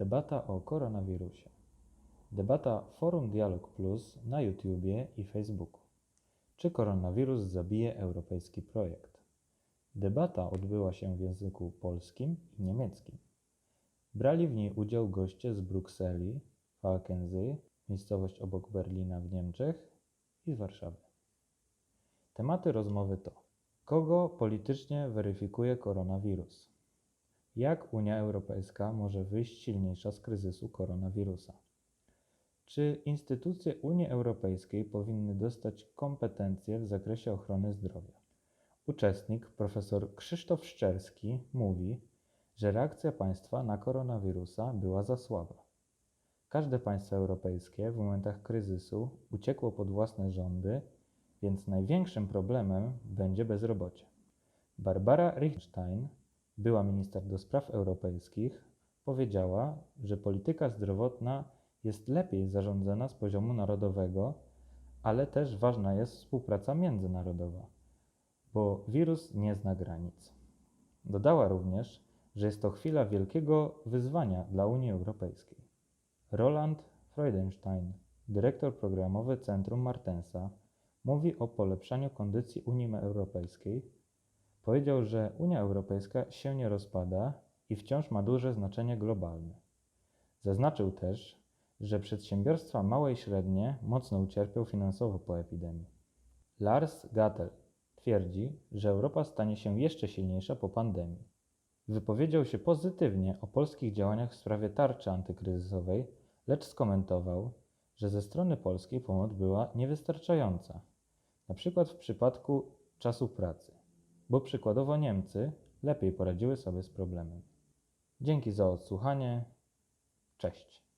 Debata o koronawirusie. Debata Forum Dialog Plus na YouTubie i Facebooku. Czy koronawirus zabije europejski projekt? Debata odbyła się w języku polskim i niemieckim. Brali w niej udział goście z Brukseli, Falkensee, miejscowość obok Berlina w Niemczech i Warszawy. Tematy rozmowy to: kogo politycznie weryfikuje koronawirus? Jak Unia Europejska może wyjść silniejsza z kryzysu koronawirusa? Czy instytucje Unii Europejskiej powinny dostać kompetencje w zakresie ochrony zdrowia? Uczestnik, profesor Krzysztof Szczerski, mówi, że reakcja państwa na koronawirusa była za słaba. Każde państwo europejskie w momentach kryzysu uciekło pod własne rządy, więc największym problemem będzie bezrobocie. Barbara Richstein, była minister do spraw europejskich, powiedziała, że polityka zdrowotna jest lepiej zarządzana z poziomu narodowego, ale też ważna jest współpraca międzynarodowa, bo wirus nie zna granic. Dodała również, że jest to chwila wielkiego wyzwania dla Unii Europejskiej. Roland Freudenstein, dyrektor programowy Centrum Martensa, mówi o polepszaniu kondycji Unii Europejskiej. Powiedział, że Unia Europejska się nie rozpada i wciąż ma duże znaczenie globalne. Zaznaczył też, że przedsiębiorstwa małe i średnie mocno ucierpią finansowo po epidemii. Lars Gattel twierdzi, że Europa stanie się jeszcze silniejsza po pandemii. Wypowiedział się pozytywnie o polskich działaniach w sprawie tarczy antykryzysowej, lecz skomentował, że ze strony polskiej pomoc była niewystarczająca, na przykład w przypadku czasu pracy, bo przykładowo Niemcy lepiej poradziły sobie z problemem. Dzięki za odsłuchanie. Cześć.